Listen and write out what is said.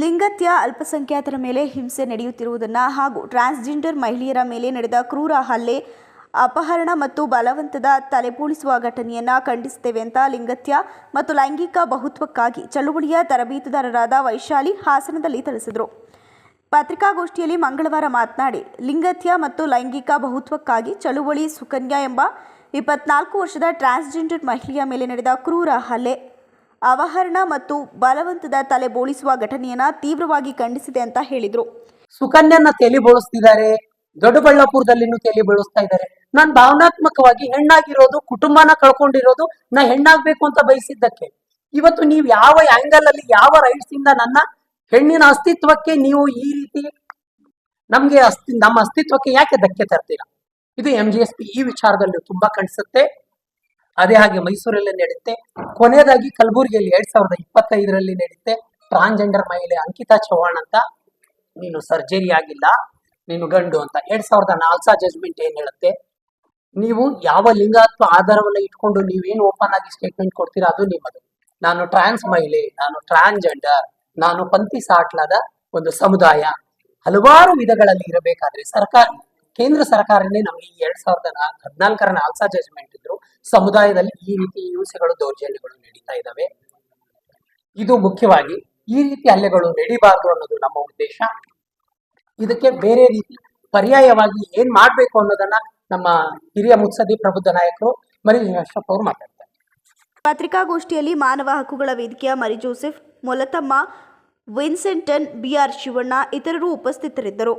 ಲಿಂಗತ್ಯ ಅಲ್ಪಸಂಖ್ಯಾತರ ಮೇಲೆ ಹಿಂಸೆ ನಡೆಯುತ್ತಿರುವುದನ್ನು ಹಾಗೂ ಟ್ರಾನ್ಸ್ಜೆಂಡರ್ ಮಹಿಳೆಯರ ಮೇಲೆ ನಡೆದ ಕ್ರೂರ ಹಲ್ಲೆ, ಅಪಹರಣ ಮತ್ತು ಬಲವಂತದ ತಲೆಪೋಳಿಸುವ ಘಟನೆಯನ್ನು ಖಂಡಿಸುತ್ತೇವೆ ಅಂತ ಲಿಂಗತ್ಯ ಮತ್ತು ಲೈಂಗಿಕ ಬಹುತ್ವಕ್ಕಾಗಿ ಚಳುವಳಿಯ ತರಬೇತುದಾರರಾದ ವೈಶಾಲಿ ಹಾಸನದಲ್ಲಿ ತಿಳಿಸಿದರು. ಪತ್ರಿಕಾಗೋಷ್ಠಿಯಲ್ಲಿ ಮಂಗಳವಾರ ಮಾತನಾಡಿ, ಲಿಂಗತ್ಯ ಮತ್ತು ಲೈಂಗಿಕ ಬಹುತ್ವಕ್ಕಾಗಿ ಚಳುವಳಿ ಸುಕನ್ಯಾ ಎಂಬ ಇಪ್ಪತ್ನಾಲ್ಕು ವರ್ಷದ ಟ್ರಾನ್ಸ್ಜೆಂಡರ್ ಮಹಿಳೆಯ ಮೇಲೆ ನಡೆದ ಕ್ರೂರ ಹಲ್ಲೆ ಅವಹರಣ ಮತ್ತು ಬಲವಂತದ ತಲೆ ಬೋಳಿಸುವ ಘಟನೆಯನ್ನು ತೀವ್ರವಾಗಿ ಖಂಡಿಸಿದೆ ಅಂತ ಹೇಳಿದ್ರು. ಸುಕನ್ಯನ್ನ ತೆಲಿ ಬೋಳಿಸ್ತಿದ್ದಾರೆ ದೊಡ್ಡಬಳ್ಳಾಪುರದಲ್ಲಿನೂ ತೆಲಿ ಬೋಳಿಸ್ತಾ ಇದ್ದಾರೆ. ನಾನು ಭಾವನಾತ್ಮಕವಾಗಿ ಹೆಣ್ಣಾಗಿರೋದು, ಕುಟುಂಬನ ಕಳ್ಕೊಂಡಿರೋದು, ನಾ ಹೆಣ್ಣಾಗ್ಬೇಕು ಅಂತ ಬಯಸಿದ್ದಕ್ಕೆ. ಇವತ್ತು ನೀವು ಯಾವ ಆಂಗಲ್ ಅಲ್ಲಿ, ಯಾವ ರೈಟ್ಸ್ ಇಂದ ನನ್ನ ಹೆಣ್ಣಿನ ಅಸ್ತಿತ್ವಕ್ಕೆ ನೀವು ಈ ರೀತಿ ನಮ್ಗೆ ಅಸ್ತಿ, ನಮ್ಮ ಅಸ್ತಿತ್ವಕ್ಕೆ ಯಾಕೆ ಧಕ್ಕೆ ತರ್ತೀರಾ? ಇದು ಎಂ ಜಿ ಎಸ್ ಪಿ ಈ ವಿಚಾರದಲ್ಲಿ ತುಂಬಾ ಕಾಣಿಸುತ್ತೆ ಅದೇ ಹಾಗೆ ಮೈಸೂರಲ್ಲಿ ನಡೆಯುತ್ತೆ ಕೊನೆಯದಾಗಿ ಕಲಬುರಗಿಯಲ್ಲಿ ಎರಡ್ ಸಾವಿರದ ಇಪ್ಪತ್ತೈದರಲ್ಲಿ ನಡೆಯುತ್ತೆ ಟ್ರಾನ್ಸ್ಜೆಂಡರ್ ಮಹಿಳೆ ಅಂಕಿತಾ ಚೌಹಾಣ್ ಅಂತ. ನೀನು ಸರ್ಜರಿ ಆಗಿಲ್ಲ, ನೀನು ಗಂಡು ಅಂತ. ಎರಡ್ ಸಾವಿರದ ನಾಲ್ಸ ಜಜ್ಮೆಂಟ್ ಏನ್ ಹೇಳುತ್ತೆ? ನೀವು ಯಾವ ಲಿಂಗಾತ್ವ ಆಧಾರವನ್ನ ಇಟ್ಕೊಂಡು ನೀವೇನು ಓಪನ್ ಆಗಿ ಸ್ಟೇಟ್ಮೆಂಟ್ ಕೊಡ್ತೀರಾ ಅದು ನಿಮ್ಮದು. ನಾನು ಟ್ರಾನ್ಸ್ ಮಹಿಳೆ, ನಾನು ಟ್ರಾನ್ಸ್ಜೆಂಡರ್, ನಾನು ಪಂಥಿ ಸಾಟ್ಲಾದ ಒಂದು ಸಮುದಾಯ. ಹಲವಾರು ವಿಧಗಳಲ್ಲಿ ಇರಬೇಕಾದ್ರೆ ಸರ್ಕಾರ ಕೇಂದ್ರ ಸರ್ಕಾರನೇ ನಮಗೆ ಎರಡ್ ಸಾವಿರದ ನಾಲ್ಕು ಹದಿನಾಲ್ಕರ ನಾಲ್ಸಾ ಜಜ್ಮೆಂಟ್ ಇದ್ರು. ಸಮುದಾಯದಲ್ಲಿ ಈ ರೀತಿ ಹಿಂಸೆಗಳು, ದೌರ್ಜನ್ಯಗಳು ನಡೀತಾ ಇದ್ದಾವೆ ಇದು ಮುಖ್ಯವಾಗಿ ಈ ರೀತಿ ಹಲ್ಲೆಗಳು ನಡೀಬಾರ್ದು ಅನ್ನೋದು ನಮ್ಮ ಉದ್ದೇಶ. ಇದಕ್ಕೆ ಬೇರೆ ರೀತಿ ಪರ್ಯಾಯವಾಗಿ ಏನ್ ಮಾಡ್ಬೇಕು ಅನ್ನೋದನ್ನ ನಮ್ಮ ಹಿರಿಯ ಮುತ್ಸದಿ ಪ್ರಬುದ್ಧ ನಾಯಕರು ಮರಿ ಅಶ್ರಫ್ ಅವರು ಮಾತಾಡ್ತಾರೆ. ಪತ್ರಿಕಾಗೋಷ್ಠಿಯಲ್ಲಿ ಮಾನವ ಹಕ್ಕುಗಳ ವೇದಿಕೆಯ ಮರಿ ಜೋಸೆಫ್, ಮೊಲತಮ್ಮ, ವಿನ್ಸೆಂಟನ್ ಬಿಆರ್ ಶಿವಣ್ಣ ಇತರರು ಉಪಸ್ಥಿತರಿದ್ದರು.